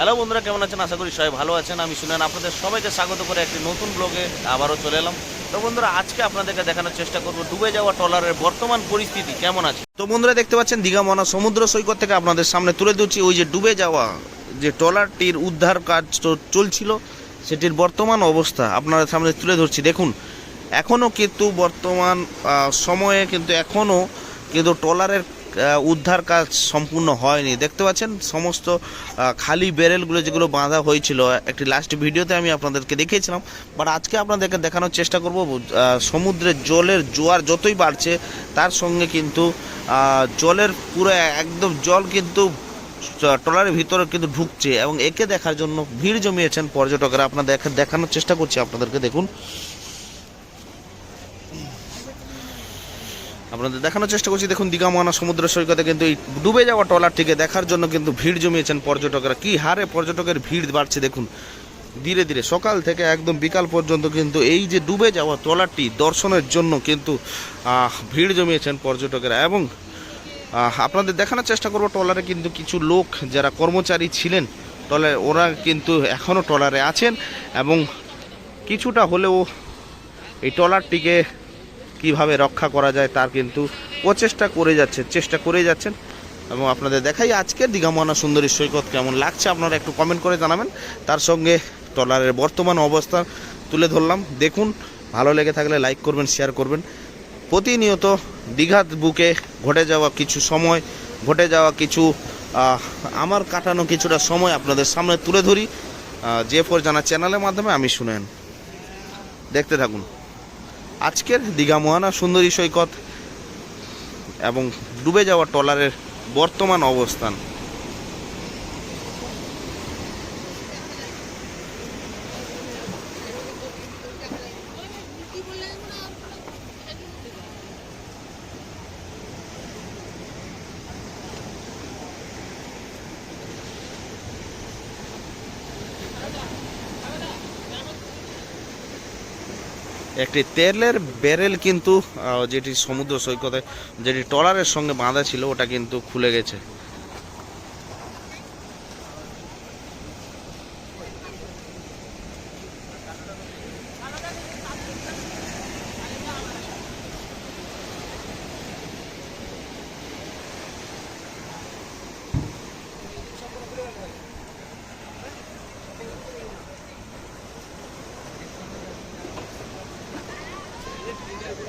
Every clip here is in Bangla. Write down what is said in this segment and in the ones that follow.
হ্যালো বন্ধুরা, কেমন আছেন? আশা করি সবাই ভালো আছেন। আমি শুনেন আপনাদের সবাইকে স্বাগত করে একটি নতুন ব্লগে আবারও চলে এলাম। তো বন্ধুরা, আজকে আপনাদেরকে দেখানোর চেষ্টা করব ডুবে যাওয়া ট্রলারের বর্তমান পরিস্থিতি কেমন আছে? তো বন্ধুরা, দেখতে পাচ্ছেন দীঘা মনা সমুদ্র সৈকত থেকে আপনাদের সামনে তুলে ধরছি ওই যে ডুবে যাওয়া যে ট্রলারটির উদ্ধার কাজ চলছিল, সেটির বর্তমান অবস্থা আপনাদের সামনে তুলে ধরছি। দেখুন এখনও কিন্তু বর্তমান সময়ে কিন্তু এখনও কিন্তু ট্রলারের উদ্ধার কাজ সম্পূর্ণ হয়নি। দেখতে পাচ্ছেন, সমস্ত খালি ব্যারেলগুলো যেগুলো বাঁধা হয়েছিল, একটি লাস্ট ভিডিওতে আমি আপনাদেরকে দেখিয়েছিলাম বাট আজকে আপনাদেরকে দেখানোর চেষ্টা করব সমুদ্রের জলের জোয়ার যতই বাড়ছে, তার সঙ্গে কিন্তু জলের পুরো একদম জল কিন্তু ট্রলারের ভিতরে কিন্তু ঢুকছে এবং একে দেখার জন্য ভিড় জমিয়েছেন পর্যটকরা। আপনাদের দেখানোর চেষ্টা করছি, আপনাদেরকে দেখুন। আপনাদের দেখানোর চেষ্টা করছি। দেখুন, দীঘা মহানা সমুদ্র সৈকতে কিন্তু এই ডুবে যাওয়া ট্রলারটিকে দেখার জন্য কিন্তু ভিড় জমিয়েছেন পর্যটকরা। কি হারে পর্যটকের ভিড় বাড়ছে, দেখুন। ধীরে ধীরে সকাল থেকে একদম বিকাল পর্যন্ত কিন্তু এই যে ডুবে যাওয়া ট্রলারটি দর্শনের জন্য কিন্তু ভিড় জমিয়েছেন পর্যটকেরা। এবং আপনাদের দেখানোর চেষ্টা করব, ট্রলারে কিন্তু কিছু লোক যারা কর্মচারী ছিলেন, ট্রলারে ওরা কিন্তু এখনও ট্রলারে আছেন। এবং কিছুটা হলেও এই ট্রলারটিকে কীভাবে রক্ষা করা যায় তার কিন্তু প্রচেষ্টা করে যাচ্ছে চেষ্টা করে যাচ্ছেন। এবং আপনাদের দেখাই আজকের দীঘামোহনা সুন্দরী সৈকত কেমন লাগছে, আপনারা একটু কমেন্ট করে জানাবেন। তার সঙ্গে ট্রলারের বর্তমান অবস্থা তুলে ধরলাম। দেখুন, ভালো লেগে থাকলে লাইক করবেন শেয়ার করবেন। প্রতিনিয়ত দীঘাত বুকে ঘটে যাওয়া কিছু সময়, ঘটে যাওয়া কিছু আমার কাটানো কিছুটা সময় আপনাদের সামনে তুলে ধরি। যে ফোর জানা চ্যানেলের মাধ্যমে আমি শুনেন। দেখতে থাকুন। আজকের দীঘা মোহানা সুন্দরী সৈকত এবং ডুবে যাওয়া টলারের বর্তমান অবস্থান। একটি তেলের ব্যারেল কিন্তু যেটি সমুদ্র সৈকতে, যেটি ট্রলারের সঙ্গে বাঁধা ছিল, ওটা কিন্তু খুলে গেছে।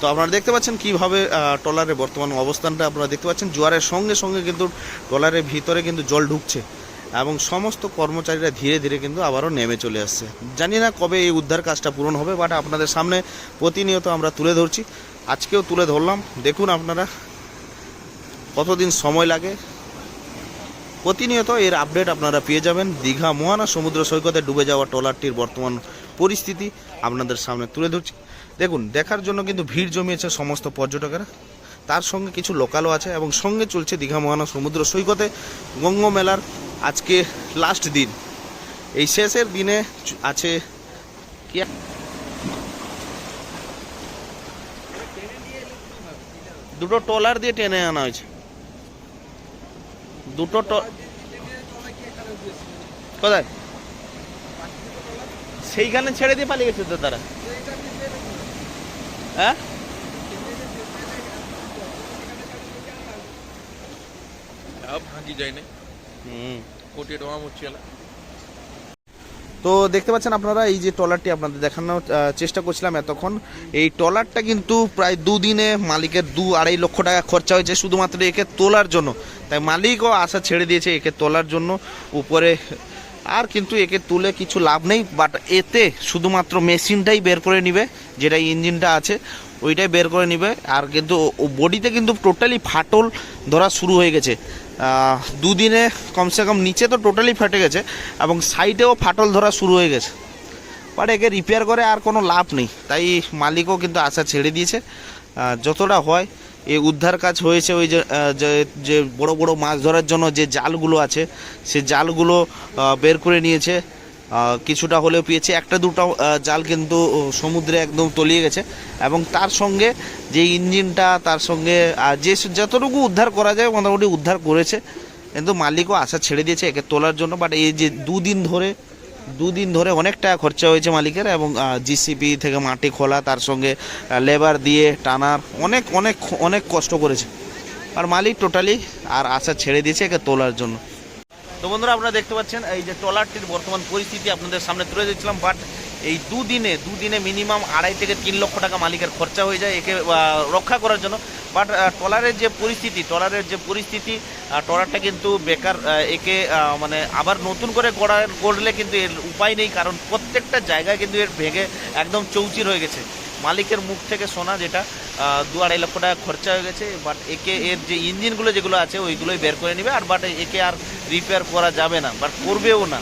তো আপনারা দেখতে পাচ্ছেন কীভাবে ট্রলারের বর্তমান অবস্থানটা আপনারা দেখতে পাচ্ছেন। জোয়ারের সঙ্গে সঙ্গে কিন্তু ট্রলারের ভিতরে কিন্তু জল ঢুকছে এবং সমস্ত কর্মচারীরা ধীরে ধীরে কিন্তু আবারও নেমে চলে আসছে। জানি না কবে এই উদ্ধার কাজটা পূরণ হবে বাট আপনাদের সামনে প্রতিনিয়ত আমরা তুলে ধরছি। আজকেও তুলে ধরলাম। দেখুন আপনারা কতদিন সময় লাগে। প্রতিনিয়ত এর আপডেট আপনারা পেয়ে যাবেন। দীঘা মোহানা সমুদ্র সৈকতে ডুবে যাওয়া ট্রলারটির বর্তমান পরিস্থিতি আপনাদের সামনে তুলে ধরছি। দেখুন, দেখার জন্য কিন্তু ভিড় জমিয়েছে সমস্ত পর্যটকেরা। তার সঙ্গে কিছু লোকালও আছে এবং সঙ্গে চলছে দীঘা মহানা সমুদ্র সৈকতে গঙ্গ মেলার আজকে লাস্ট দিন। এই শেষের দিনে আছে কি দুটো ট্রলার দিয়ে টেনে আনা হয়েছে। দুটো কোথায়? সেইখানে ছেড়ে দিয়ে পালিয়ে গেছে তো তারা। হ্যাঁ? তো দেখতে পাচ্ছেন আপনারা এই যে ট্রলারটি আপনাদের দেখানোর চেষ্টা করছিলাম এতক্ষণ। এই ট্রলারটা কিন্তু প্রায় দুদিনে মালিকের দু আড়াই লক্ষ টাকা খরচা হয়েছে শুধুমাত্র একে তোলার জন্য। তাই মালিকও আশা ছেড়ে দিয়েছে একে তোলার জন্য। উপরে আর কিন্তু একে তুলে কিছু লাভ নেই বাট এতে শুধুমাত্র মেশিনটাই বের করে নিবে যেটা ইঞ্জিনটা আছে, ওইটাই বের করে নিবে। আর কিন্তু ও বডিতে কিন্তু টোটালি ফাটল ধরা শুরু হয়ে গেছে। দুদিনে কমসে কম নিচে তো টোটালি ফেটে গেছে, এবং সাইডেও ফাটল ধরা শুরু হয়ে গেছে। বাট একে রিপেয়ার করে আর কোনো লাভ নেই। তাই মালিকও কিন্তু আশা ছেড়ে দিয়েছে। যতটা হয় এই উদ্ধার কাজ হয়েছে ওই যে বড় বড় মাছ ধরার জন্য যে জালগুলো আছে, সে জালগুলো বের করে নিয়েছে। কিছুটা হলেও পেয়েছে, একটা দুটো জাল কিন্তু সমুদ্রে একদম তলিয়ে গেছে। এবং তার সঙ্গে যে ইঞ্জিনটা, তার সঙ্গে যে যতটুকু উদ্ধার করা যায়, মোটামুটি উদ্ধার করেছে। কিন্তু মালিকও আশা ছেড়ে দিয়েছে, একে তোলার জন্য। বাট এই যে দুদিন ধরে দুদিন ধরে অনেক টাকা খরচা হয়েছে মালিকের এবং জিসিপি থেকে মাটি খোলা, তার সঙ্গে লেবার দিয়ে টানার অনেক অনেক অনেক কষ্ট করেছে। আর মালিক টোটালি আর আশা ছেড়ে দিয়েছে একে তোলার জন্য। তো বন্ধুরা, আপনারা দেখতে পাচ্ছেন, এই যে ট্রলারটির বর্তমান পরিস্থিতি আপনাদের সামনে তুলে দিচ্ছিলাম বাট এই দুদিনে দুদিনে মিনিমাম আড়াই থেকে তিন লক্ষ টাকা মালিকের খরচা হয়ে যায় একে রক্ষা করার জন্য। বাট ট্রলারের যে পরিস্থিতি, ট্রলারের যে পরিস্থিতি আহ, ট্রলারটা কিন্তু বেকার একে মানে আবার নতুন করে গড়া গড়লে কিন্তু এর উপায় নেই কারণ প্রত্যেকটা জায়গায় কিন্তু এর ভেঙে একদম চৌচির হয়ে গেছে। মালিকের মুখ থেকে শোনা যেটা দু আড়াই লক্ষ টাকা খরচা হয়ে গেছে বাট একে এর যে ইঞ্জিনগুলো যেগুলো আছে ওইগুলোই বের করে নেবে আর বাট একে আর রিপেয়ার করা যাবে না বাট করবেও না।